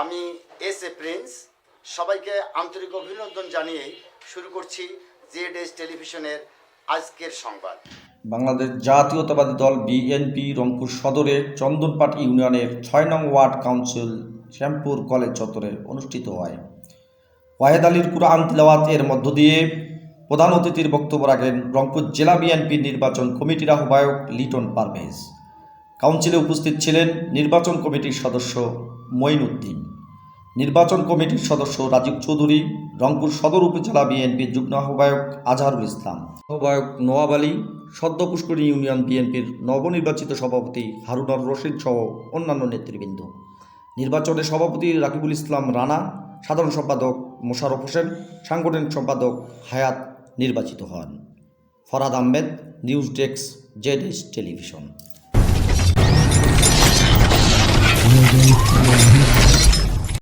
আমি S A Prince. সবাইকে আন্তরিক অভিনন্দন জানিয়ে শুরু করছি জেড এস টেলিভিশনের আজকের সংবাদ। বাংলাদেশ জাতীয়তাবাদী দল বিএনপি রংপুর সদরের চন্দনপাট ইউনিয়নের ছয় নং ওয়ার্ড কাউন্সিল, শ্যামপুর কলেজ চত্বরে অনুষ্ঠিত হয়। ওয়াহেদ আলীর কুরআন তিলাওয়াত এর মধ্য দিয়ে প্রধান অতিথির বক্তব্য রাখেন রংপুর জেলা বিএনপির নির্বাচন কমিটির আহ্বায়ক লিটন পারভেজ। কাউন্সিলে উপস্থিত ছিলেন নির্বাচন কমিটির সদস্য মঈনুদ্দিন। নির্বাচন কমিটির সদস্য রাজীব চৌধুরী, রংপুর সদর উপজেলা বিএনপির যুগ্ম আহ্বায়ক আজহারুল ইসলাম। আহ্বায়ক নোয়াব আলী, সদ্য পুষ্করী ইউনিয়ন বিএনপির নবনির্বাচিত সভাপতি হারুনার রশিদ সহ অন্যান্য নেতৃবৃন্দ। নির্বাচনে সভাপতি রাকিবুল ইসলাম রানা, সাধারণ সম্পাদক মোশারফ হোসেন, সাংগঠনিক সম্পাদক হায়াত নির্বাচিত হন। Farad Ahmed, news desk, Z television.